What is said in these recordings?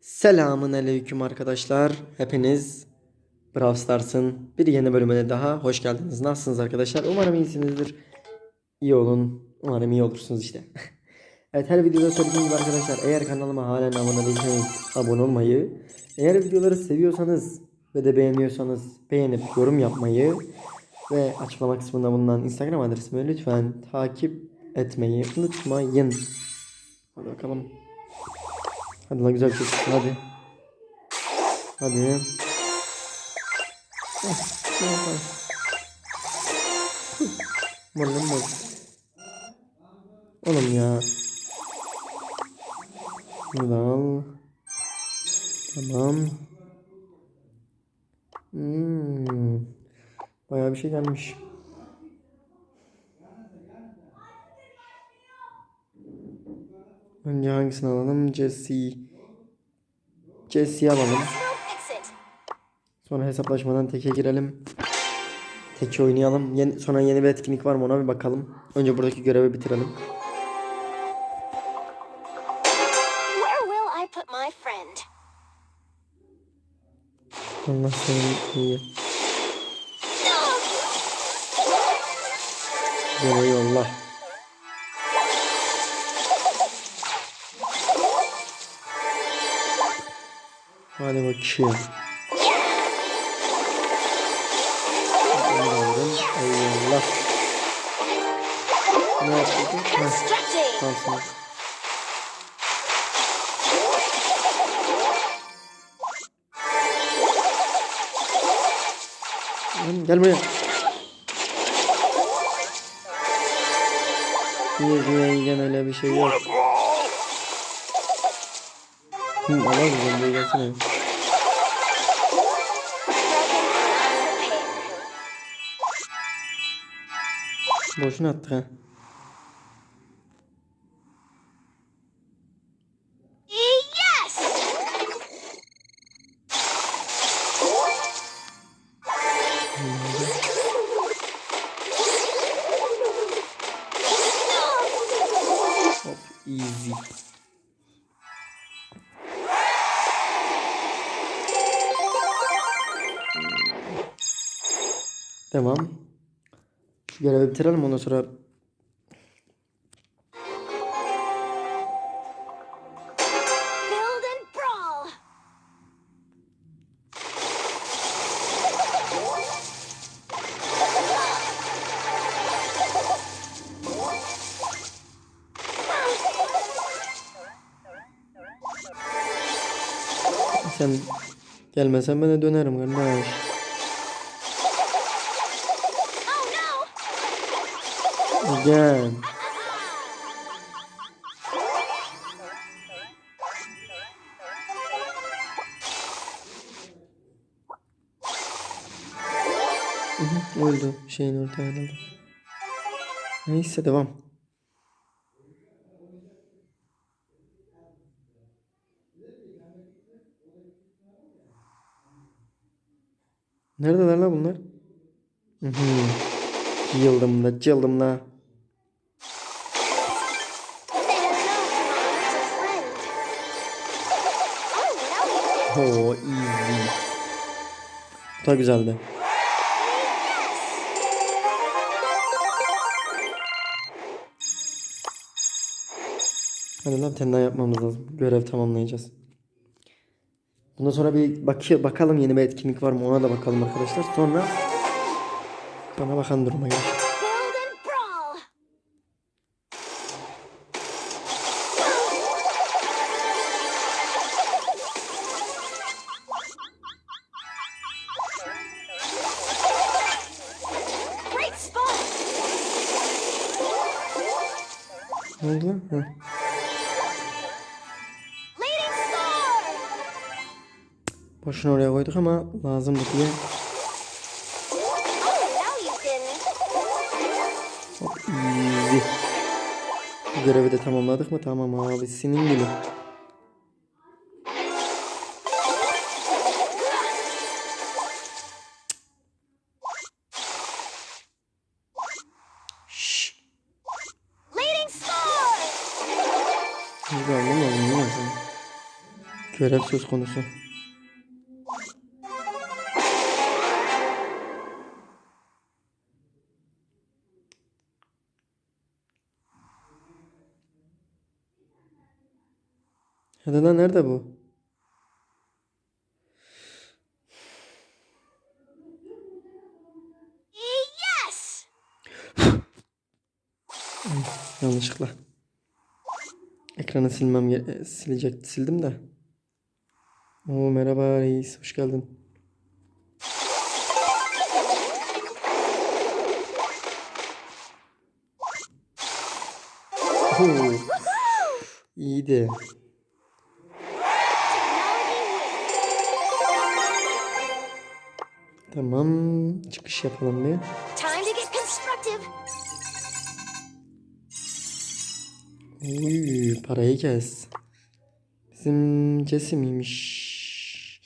Selamun aleyküm arkadaşlar. Hepiniz Brawl Stars'ın bir yeni bölümüne daha hoş geldiniz. Nasılsınız arkadaşlar? Umarım iyisinizdir. İyi olun. Umarım iyi olursunuz işte. evet her videoda söylediğim gibi arkadaşlar eğer kanalıma halen abone değilseniz abone olmayı, eğer videoları seviyorsanız ve de beğeniyorsanız beğenip yorum yapmayı ve açıklama kısmında bulunan Instagram adresimi lütfen takip etmeyi unutmayın. Hadi bakalım. Hadi lan güzel bir şey çıksın hadi. Hadi. Moralim bozuldu. Oğlum ya. Bunu da al. Tamam. Hmm. Bayağı bir şey gelmiş. Önce hangisini alalım? Jesse. Jesse'yi alalım. Sonra hesaplaşmadan teke girelim. Teke oynayalım. Yeni, sonra yeni bir etkinlik var mı ona bir bakalım. Önce buradaki görevi bitirelim. Allah seni iyi. Beni yolla. Hadi bakayım. Aldım. Eyvallah. Ne? Heh, Constructing. kalsın. Lan Gel buraya. Niye diye öyle bir şey yok. Hı, mısın? Buraya gelsene. Boşuna attık ha. Tamam. Şu görevi bitirelim ondan sonra sen gelmesen ben de dönerim kardeş. Hı, Öldü şeyin ortaya herhalde. Neyse devam. Neredeler la bunlar? Hı hı. Cıldım da cıldım da. Oo easy. Bu da güzeldi. Hadi lan daha yapmamız lazım. Görev tamamlayacağız. Bundan sonra bir bakıyor, bakalım yeni bir etkinlik var mı ona da bakalım arkadaşlar. Sonra bana bakan duruma gelir. Ne oldu lan? Heh. Oraya koyduk ama diye. Now you didn't. Hop easy. Bu görevi de tamamladık mı? Tamam abi senin gibi. Hiç anlamadım ya sen. Görev söz konusu. Hadi lan nerede bu? Yes! Yanlışlıkla. Ekranı silmem e, silecek sildim de. Oo merhaba reis hoş geldin. Oo. İyiydi. Tamam çıkış yapalım bir. Uy, parayı kes. Bizim Jesse miymiş?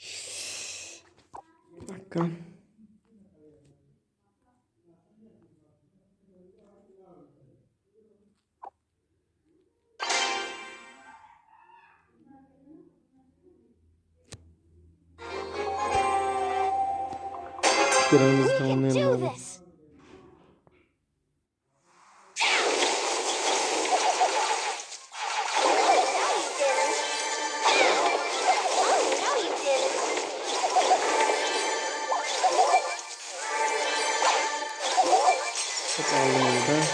Bir dakika. Görevimizi tamamlayalım Çok aldım onu da.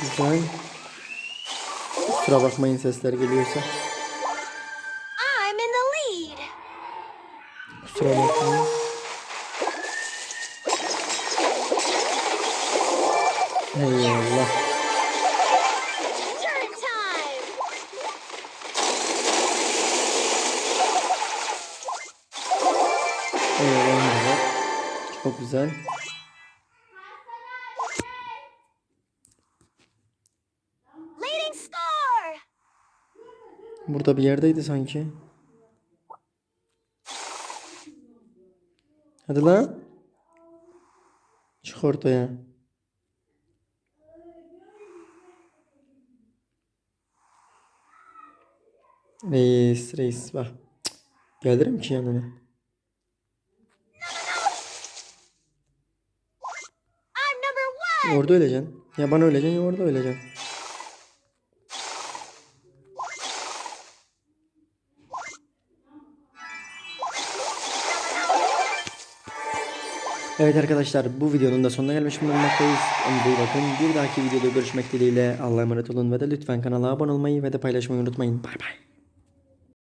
Güzel. Kusura bakmayın sesler geliyorsa. I'm in the lead. Kusura bakmayın. Eyvallah. Turn time. Eyvallah. Çok güzel. Leading score. Burada bir yerdeydi sanki. Hadi lan. Çık ortaya. Reis, reis bak. Cık, Gelirim ki yanına. Orada öleceksin. Ya bana öleceksin ya orada öleceksin. Evet arkadaşlar bu videonun da sonuna gelmiş bulunmaktayız. Kendinize bakın. Bir dahaki videoda görüşmek dileğiyle Allah'a emanet olun ve de lütfen kanala abone olmayı ve de paylaşmayı unutmayın. Bay bay.